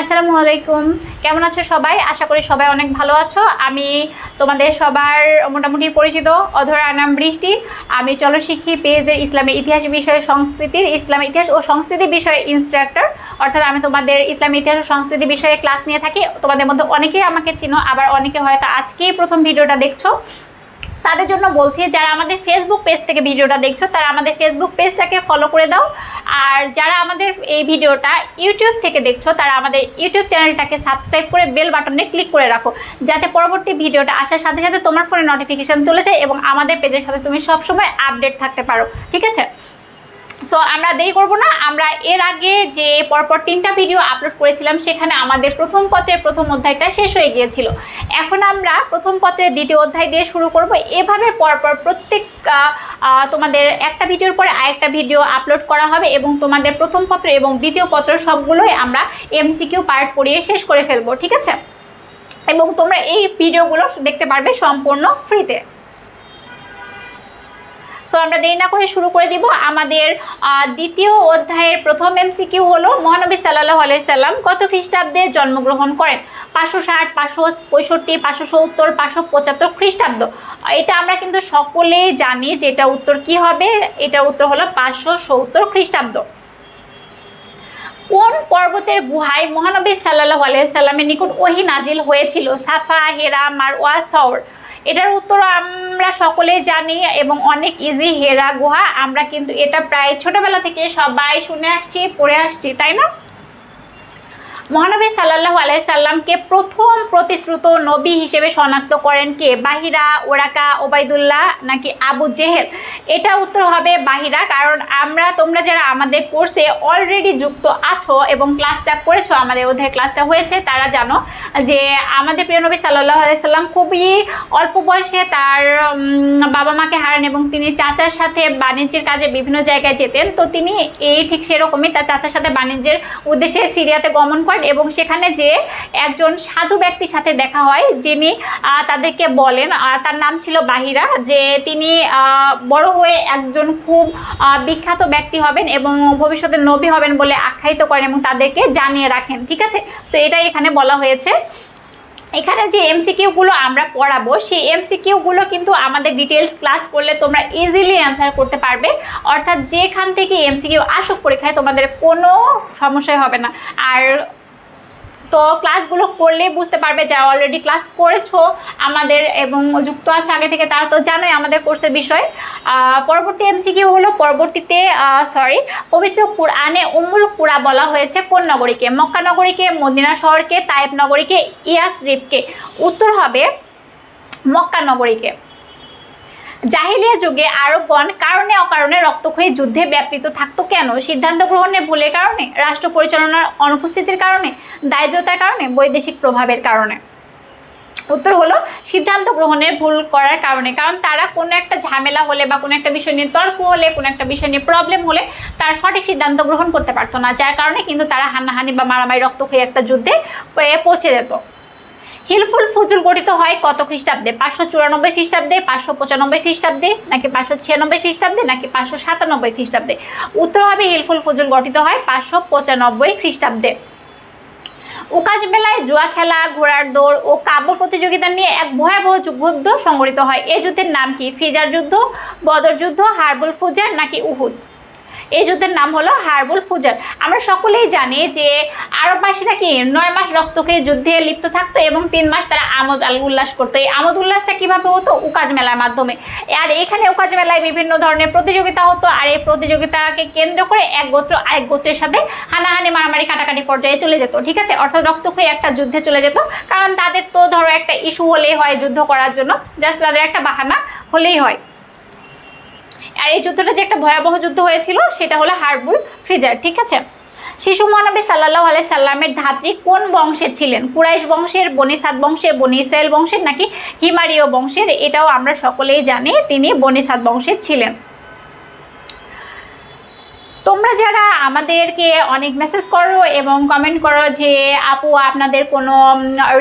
আসসালামু আলাইকুম। কেমন আছো সবাই? আশা করি সবাই অনেক ভালো আছো। আমি তোমাদের সবার মোটামুটি পরিচিত, অধরা নাম বৃষ্টি। আমি চলশিক্ষী পেজের ইসলামের ইতিহাস বিষয়ে সংস্কৃতির ইসলামের ইতিহাস ও সংস্কৃতি বিষয়ে ইনস্ট্রাক্টর অর্থাৎ আমি তোমাদের ইসলামের ইতিহাস ও সংস্কৃতি বিষয়ে ক্লাস নিয়ে থাকি। তোমাদের মধ্যে অনেকেই আমাকে চিনো, আবার অনেকে হয়তো আজকেই প্রথম ভিডিওটা দেখছ। তাদের জন্য বলছি, যারা আমাদের ফেসবুক পেজ থেকে ভিডিওটা দেখছ, তারা আমাদের ফেসবুক পেজটাকে ফলো করে দাও। আর যারা আমাদের এই ভিডিওটা ইউটিউব থেকে দেখছ, তারা আমাদের ইউটিউব চ্যানেলটাকে সাবস্ক্রাইব করে বেল বাটনে ক্লিক করে রাখো, যাতে পরবর্তী ভিডিওটা আসার সাথে সাথে তোমার ফোনে নোটিফিকেশান চলে যায় এবং আমাদের পেজের সাথে তুমি সবসময় আপডেট থাকতে পারো, ঠিক আছে? সো আমরা দেরি করব না। আমরা এর আগে যে পরপর তিনটা ভিডিও আপলোড করেছিলাম, সেখানে আমাদের প্রথম পত্রের প্রথম অধ্যায়টা শেষ হয়ে গিয়েছিল। এখন আমরা প্রথম পত্রের দ্বিতীয় অধ্যায় দিয়ে শুরু করব। এভাবে পরপর প্রত্যেক তোমাদের একটা ভিডিওর পরে আরেকটা ভিডিও আপলোড করা হবে এবং তোমাদের প্রথম পত্র এবং দ্বিতীয় পত্র সবগুলোই আমরা এমসিকিউ পার্ট পড়িয়ে শেষ করে ফেলব, ঠিক আছে? এবং তোমরা এই ভিডিওগুলো দেখতে পারবে সম্পূর্ণ ফ্রিতে সো আমরা দেরি না করে শুরু করে দিব আমাদের দ্বিতীয় অধ্যায়ের প্রথম এমসিকিউ হলো মহানবী সাল্লাহ আলাইসাল্লাম কত খ্রিস্টাব্দে জন্মগ্রহণ করেন? পাঁচশো ষাট, পাঁচশো পঁয়ষট্টি, পাঁচশো সত্তর, পাঁচশো পঁচাত্তর খ্রিস্টাব্দ। এটা আমরা কিন্তু সকলেই জানি যে এটা উত্তর কি হবে? এটা উত্তর হলো পাঁচশো সত্তর খ্রিস্টাব্দ। কোন পর্বতের গুহায় মহানবী সাল্লাহ আলাইসাল্লামের নিকট ওহি নাজিল হয়েছিল? সাফা হেরা মারওয়া সৌর এটার উত্তর আমরা সকলেই জানি এবং অনেক ইজি হেরা গুহা। আমরা কিন্তু এটা প্রায় ছোটবেলা থেকে সবাই শুনে আসছি, পড়ে আসছি, তাই না? মহানবী সাল্লাহ আলাইসাল্লামকে প্রথম প্রতিশ্রুত নবী হিসেবে শনাক্ত করেন কে? বাহিরা, ওরাকা, ওবায়দুল্লাহ নাকি আবু জেহেল? এটা উত্তর হবে বাহিরা, কারণ আমরা, তোমরা যারা আমাদের কোর্সে অলরেডি যুক্ত আছো এবং ক্লাসটা করেছ, আমাদের অধ্যায় ক্লাসটা হয়েছে, তারা জানো যে আমাদের প্রিয় নবী সাল্লাহ আলাইসাল্লাম খুবই অল্প বয়সে তার বাবা মাকে হারান এবং তিনি চাচার সাথে বাণিজ্যের কাজে বিভিন্ন জায়গায় যেতেন। তো তিনি এই ঠিক সেরকমই তার চাচার সাথে বাণিজ্যের উদ্দেশ্যে সিরিয়াতে গমন করেন এবং সেখানে যে একজন সাধু ব্যক্তির সাথে দেখা হয়, যিনি তাদেরকে বলেন, আর তার নাম ছিল বাহিরা, যে তিনি বড় হয়ে একজন খুব বিখ্যাত ব্যক্তি হবেন এবং ভবিষ্যতে নবী হবেন বলে আখ্যায়িত করেন এবং তাদেরকে জানিয়ে রাখেন, ঠিক আছে? সো এটাই এখানে বলা হয়েছে। এখানে যে এমসিকিউগুলো আমরা পড়াবো, সেই এমসিকিউগুলো কিন্তু আমাদের ডিটেলস ক্লাস করলে তোমরা ইজিলি অ্যান্সার করতে পারবে। অর্থাৎ যেখান থেকে এমসিকিউ আসুক পরীক্ষায়, তোমাদের কোনো সমস্যাই হবে না। আর তো ক্লাসগুলো করলেই বুঝতে পারবে যারা অলরেডি ক্লাস করেছ আমাদের এবং যুক্ত আছে আগে থেকে তারা তো জানোই আমাদের কোর্সের বিষয়। পরবর্তী এমসিকিউ হলো পরবর্তীতে সরি পবিত্র কুরআনে উম্মুল কুরা বলা হয়েছে কোন নগরীকে? মক্কা নগরীকে, মদিনা শহরকে তাইব নগরীকে, ইয়াস রিফকে। উত্তর হবে মক্কা নগরীকে। জাহিলিয়া যুগে আরবগণ কারণে অকারণে রক্তক্ষয়ী যুদ্ধে ব্যাপৃত থাকতো কেন? সিদ্ধান্ত গ্রহণে ভুলের কারণে? রাষ্ট্র পরিচালনার অনুপস্থিতির কারণে? দারিদ্রতার কারণে? বৈদেশিক প্রভাবের কারণে? উত্তর হলো, সিদ্ধান্ত গ্রহণের ভুল করার কারণে। কারণ তারা কোনো একটা ঝামেলা হলে বা কোনো একটা বিষয় নিয়ে তর্ক হলে, কোনো একটা বিষয় নিয়ে প্রবলেম হলে তার সঠিক সিদ্ধান্ত গ্রহণ করতে পারতো না, যার কারণে কিন্তু তারা হানাহানি বা মারামারি, রক্ত রক্তক্ষয়ী একটা যুদ্ধে পৌঁছে যেত। হিলফুল ফুজুল গঠিত হয় কত খ্রিস্টাব্দে? পাঁচশো চুরানব্বই খ্রিস্টাব্দে, পাঁচশো পঁচানব্বই খ্রিস্টাব্দে, নাকি পাঁচশো ছিয়ানব্বই খ্রিস্টাব্দে, নাকি পাঁচশো সাতানব্বই খ্রিস্টাব্দে? উত্তর হবে হিলফুল ফুজুল গঠিত হয় পাঁচশো পঁচানব্বই খ্রিস্টাব্দে। উকাজ মেলায় জুয়া খেলা, ঘোড়ার দৌড় ও কাব্য প্রতিযোগিতা নিয়ে এক ভয়াবহ যুদ্ধ সংগঠিত হয়। এই যুদ্ধের নাম কি? ফিজার যুদ্ধ, বদর যুদ্ধ, হারবুল ফুজার, নাকি উহুদ? এই যুদ্ধের নাম হলো হারবুল ফুজার। আমরা সকলেই জানি যে আরববাসীরা কি নয় মাস রক্তকে যুদ্ধে লিপ্ত থাকতো এবং তিন মাস তারা আমোদ আল উল্লাস করতো। এই আমোদ উল্লাসটা কীভাবে হতো? উকাজ মেলার মাধ্যমে। আর এখানে উকাজ মেলায় বিভিন্ন ধরনের প্রতিযোগিতা হতো। আর এই প্রতিযোগিতাকে কেন্দ্র করে এক গোত্র আরেক গোত্রের সাথে হানাহানি, মারামারি, কাটাকাটি পর্যায়ে চলে যেত, ঠিক আছে? অর্থাৎ রক্তক্ষয়ী একটা যুদ্ধে চলে যেত। কারণ তাদের তো ধরো একটা ইস্যু হলেই হয় যুদ্ধ করার জন্য। জাস্ট তাদের একটা বাহানা হলেই হয়। আর এই যুদ্ধটা যে একটা ভয়াবহ যুদ্ধ হয়েছিল, সেটা হলো হারবুল ফ্রিজার ঠিক আছে? শিশু মহানবী সাল্লাহ আলাই সাল্লামের ধাত্রী কোন বংশের ছিলেন? কুরাইশ বংশের, বনি সাদ বংশের, বনি ইসরায়েল বংশের, নাকি হিমারীয় বংশের? এটাও আমরা সকলেই জানি, তিনি বনি সাদ বংশের ছিলেন। তোমরা যারা আমাদেরকে অনেক মেসেজ করো এবং কমেন্ট করো যে, আপু, আপনাদের কোনো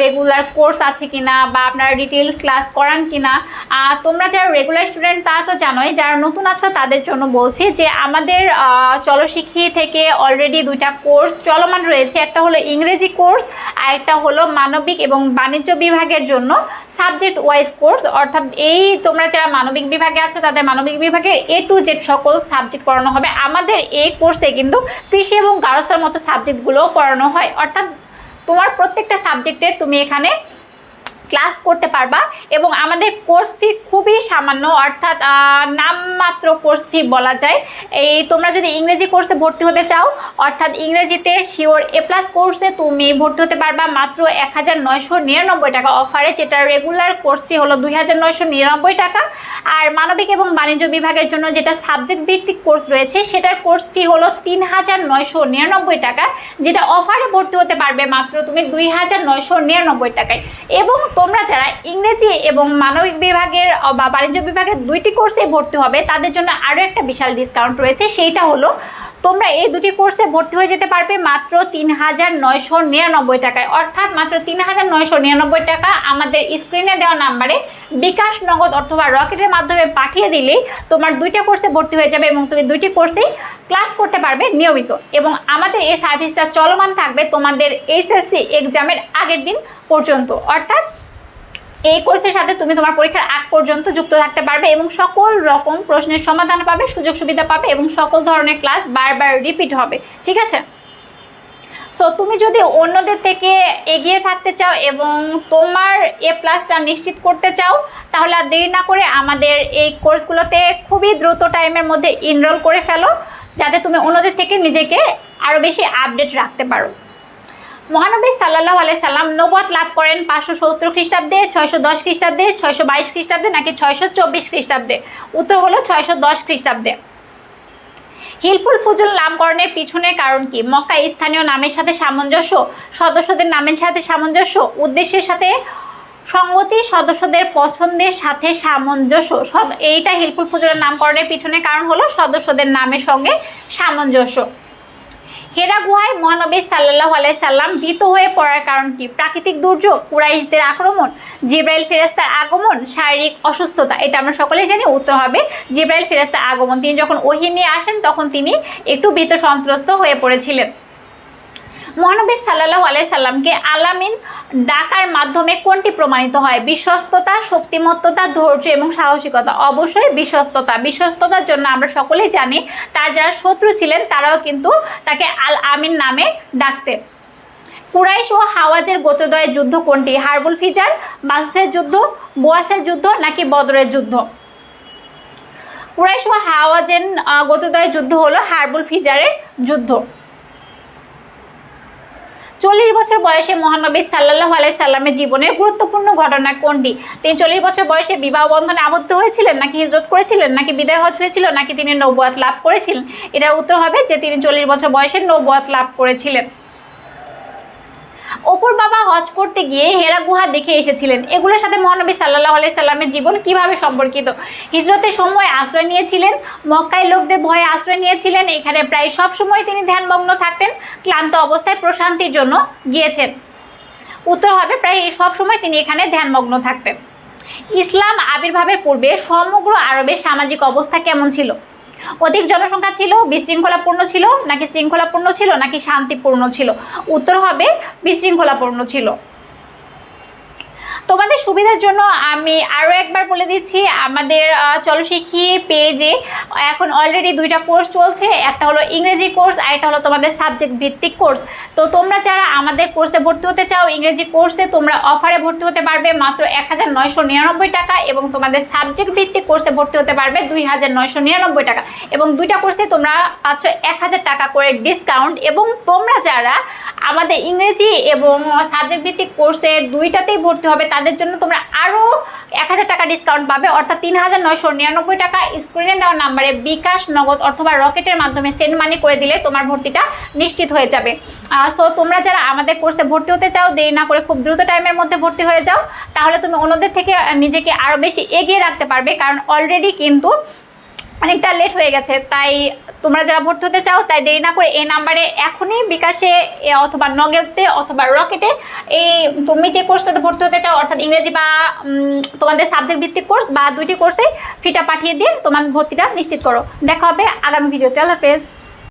রেগুলার কোর্স আছে কিনা বা আপনারা ডিটেলস ক্লাস করান কিনা? তোমরা যারা রেগুলার স্টুডেন্ট তা তো জানোই, যারা নতুন আছো, তাদের জন্য বলছি যে, আমাদের চলশিক্ষি থেকে অলরেডি দুইটা কোর্স চলমান রয়েছে। একটা হলো ইংরেজি কোর্স আর একটা হলো মানবিক এবং বাণিজ্য বিভাগের জন্য সাবজেক্ট ওয়াইজ কোর্স অর্থাৎ এই তোমরা যারা মানবিক বিভাগে আছো, তাদের মানবিক বিভাগে এ টু জেড সকল সাবজেক্ট পড়ানো হবে। আমাদের এই কোর্সে কিন্তু কৃষি এবং গার্হস্থার মতো সাবজেক্টগুলোও পড়ানো হয়। অর্থাৎ তোমার প্রত্যেকটা সাবজেক্টের তুমি এখানে ক্লাস করতে পারবা এবং আমাদের কোর্স ফি খুবই সামান্য, অর্থাৎ নামমাত্র কোর্স ফি বলা যায়। এই তোমরা যদি ইংরেজি কোর্সে ভর্তি হতে চাও, অর্থাৎ ইংরেজিতে শিওর এ প্লাস কোর্সে তুমি ভর্তি হতে পারবা মাত্র এক হাজার নয়শো নিরানব্বই টাকা অফারে যেটা রেগুলার কোর্স ফি হলো দুই হাজার নিরানব্বই টাকা। আর মানবিক এবং বাণিজ্য বিভাগের জন্য যেটা সাবজেক্ট ভিত্তিক কোর্স রয়েছে, সেটার কোর্স ফি হলো তিন হাজার নয়শো নিরানব্বই টাকা, যেটা অফারে ভর্তি হতে পারবে মাত্র তুমি দুই হাজার নিরানব্বই টাকায়। এবং তোমরা যারা ইংরেজি এবং মানবিক বিভাগের বা বাণিজ্য বিভাগের দুইটি কোর্সে ভর্তি হবে, তাদের জন্য আরও একটা বিশাল ডিসকাউন্ট রয়েছে। সেইটা হলো, তোমরা এই দুটি কোর্সে ভর্তি হয়ে যেতে পারবে মাত্র তিন হাজার নয়শো নিরানব্বই টাকায়। অর্থাৎ মাত্র তিন হাজার নয়শো নিরানব্বই টাকা আমাদের স্ক্রিনে দেওয়া নাম্বারে বিকাশ নগদ অথবা রকেটের মাধ্যমে পাঠিয়ে দিলেই তোমার দুইটা কোর্সে ভর্তি হয়ে যাবে এবং তুমি দুইটি কোর্সেই ক্লাস করতে পারবে নিয়মিত। এবং আমাদের এই সার্ভিসটা চলমান থাকবে তোমাদের এইচএসসি এক্সামের আগের দিন পর্যন্ত। অর্থাৎ এই কোর্সের সাথে তুমি তোমার পরীক্ষার আগ পর্যন্ত যুক্ত থাকতে পারবে এবং সকল রকম প্রশ্নের সমাধান পাবে সুযোগ সুবিধা পাবে এবং সকল ধরনের ক্লাস বারবার রিপিট হবে। ঠিক আছে? সো তুমি যদি অন্যদের থেকে এগিয়ে থাকতে চাও এবং তোমার এ প্লাসটা নিশ্চিত করতে চাও, তাহলে আর দেরি না করে আমাদের এই কোর্সগুলোতে খুবই দ্রুত টাইমের মধ্যে ইনরোল করে ফেলো, যাতে তুমি অন্যদের থেকে নিজেকে আরও বেশি আপডেট রাখতে পারো। মহানবী সাল্লাহ আলাই সাল্লাম নবত লাভ করেন পাঁচশো সত্তর খ্রিস্টাব্দে, ছয়শো দশ খ্রিস্টাব্দে, ছয়শো বাইশ খ্রিস্টাব্দে নাকি ছয়শো চব্বিশ খ্রিস্টাব্দে? উত্তর হলো ছয়শো দশ খ্রিস্টাব্দে। হিলফুল ফুজুল নামকরণের পিছনের কারণ কি? মক্কা স্থানীয় নামের সাথে সামঞ্জস্য, সদস্যদের নামের সাথে সামঞ্জস্য, উদ্দেশ্যের সাথে সঙ্গতি, সদস্যদের পছন্দের সাথে সামঞ্জস্য। এইটা হিলফুল ফুজুলের নামকরণের পিছনের কারণ হলো সদস্যদের নামের সঙ্গে সামঞ্জস্য। হেরা গুহায় মহানবী সাল্লাহ আলাইসাল্লাম ভীত হয়ে পড়ার কারণ কি? প্রাকৃতিক দুর্যোগ, কুরাইশদের আক্রমণ, জিব্রাইল ফেরেস্তার আগমন, শারীরিক অসুস্থতা, এটা আমরা সকলেই জানি। উত্তর হবে জিব্রাইল ফেরেস্তার আগমন। তিনি যখন ওহি নিয়ে আসেন, তখন তিনি একটু ভীত সন্ত্রস্ত হয়ে পড়েছিলেন। মহানবী সাল্লাহ আলাইসাল্লামকে আলামিন ডাকার মাধ্যমে কোনটি প্রমাণিত হয়? বিশ্বস্ততা, শক্তিমত্ততা, ধৈর্য এবং সাহসিকতা। অবশ্যই বিশ্বস্ততা। বিশ্বস্ততার জন্য আমরা সকলেই জানি, তার যারা শত্রু ছিলেন, তারাও কিন্তু তাকে আল আমিন নামে ডাকতেন কুরাইশ ও হাওয়াজের গোত্রদয়ের যুদ্ধ কোনটি? হারবুল ফিজার বাসুসের যুদ্ধ, বোয়াসের যুদ্ধ নাকি বদরের যুদ্ধ? কুরাইশ ও হাওয়াজের গোত্রদয়ের যুদ্ধ হলো হারবুল ফিজারের যুদ্ধ। চল্লিশ বছর বয়সে মহানবী সাল্লাহ আলাইসাল্লামের জীবনের গুরুত্বপূর্ণ ঘটনা কোনটি? তিনি চল্লিশ বছর বয়সে বিবাহ বন্ধনে আবদ্ধ হয়েছিলেন নাকি হিজরত করেছিলেন, নাকি বিদায় হজ হয়েছিল, নাকি তিনি নৌবাত লাভ করেছিলেন? এটার উত্তর হবে যে তিনি চল্লিশ বছর বয়সে নৌবাত লাভ করেছিলেন। অপুর বাবা হজ করতে গিয়ে হেরা গুহা দেখে এসেছিলেন। এগুলোর সাথে মহানবী সাল্লাহ আলাই সাল্লামের জীবন কীভাবে সম্পর্কিত? হিজরতের সময় আশ্রয় নিয়েছিলেন, মক্কায় লোকদের ভয়ে আশ্রয় নিয়েছিলেন, এখানে প্রায় সব সময় তিনি ধ্যানমগ্ন থাকতেন, ক্লান্ত অবস্থায় প্রশান্তির জন্য গিয়েছেন। উত্তর হবে প্রায় সব সময় তিনি এখানে ধ্যানমগ্ন থাকতেন। ইসলাম আবির্ভাবের পূর্বে সমগ্র আরবের সামাজিক অবস্থা কেমন ছিল? অধিক জনসংখ্যা ছিল, বিশৃঙ্খলাপূর্ণ ছিল, নাকি শৃঙ্খলাপূর্ণ ছিল, নাকি শান্তিপূর্ণ ছিল? উত্তর হবে বিশৃঙ্খলাপূর্ণ ছিল। তোমাদের সুবিধার জন্য আমি আরও একবার বলে দিচ্ছি আমাদের আহ, চলশিখি পেজে এখন অলরেডি দুইটা কোর্স চলছে একটা হলো ইংরেজি কোর্স আর একটা হলো তোমাদের সাবজেক্ট ভিত্তিক কোর্স তো তোমরা যারা আমাদের কোর্সে ভর্তি হতে চাও ইংরেজি কোর্সে তোমরা অফারে ভর্তি হতে পারবে মাত্র এক হাজার নিরানব্বই টাকা এবং তোমাদের সাবজেক্ট ভিত্তিক কোর্সে ভর্তি হতে পারবে দুই হাজার নিরানব্বই টাকা। এবং দুইটা কোর্সে তোমরা পাচ্ছ এক হাজার টাকা করে ডিসকাউন্ট এবং তোমরা যারা আমাদের ইংরেজি এবং সাবজেক্ট ভিত্তিক কোর্সে দুইটাতেই ভর্তি হবে তাদের জন্য তোমরা আরও এক হাজার টাকা ডিসকাউন্ট পাবে, অর্থাৎ তিন হাজার নয়শো নিরানব্বই টাকা স্ক্রিনে দেওয়া নাম্বারে বিকাশ নগদ অথবা রকেটের মাধ্যমে সেন্ড মানি করে দিলে তোমার ভর্তিটা নিশ্চিত হয়ে যাবে। সো তোমরা যারা আমাদের কোর্সে ভর্তি হতে চাও, দেরি না করে খুব দ্রুত টাইমের মধ্যে ভর্তি হয়ে যাও, তাহলে তুমি অন্যদের থেকে নিজেকে আরও বেশি এগিয়ে রাখতে পারবে, কারণ অলরেডি কিন্তু অনেকটা লেট হয়ে গেছে, তাই তোমরা যারা ভর্তি হতে চাও, তাই দেরি না করে এই নাম্বারে এখনই বিকাশে অথবা নগেলতে অথবা রকেটে এই তুমি যে কোর্সটাতে ভর্তি হতে চাও, অর্থাৎ ইংরেজি বা তোমাদের সাবজেক্ট ভিত্তিক কোর্স বা দুইটি কোর্সে ফিটা পাঠিয়ে দিয়ে তোমার ভর্তিটা নিশ্চিত করো। দেখা হবে আগামী ভিডিওতে আল্লাহ হাফেজ।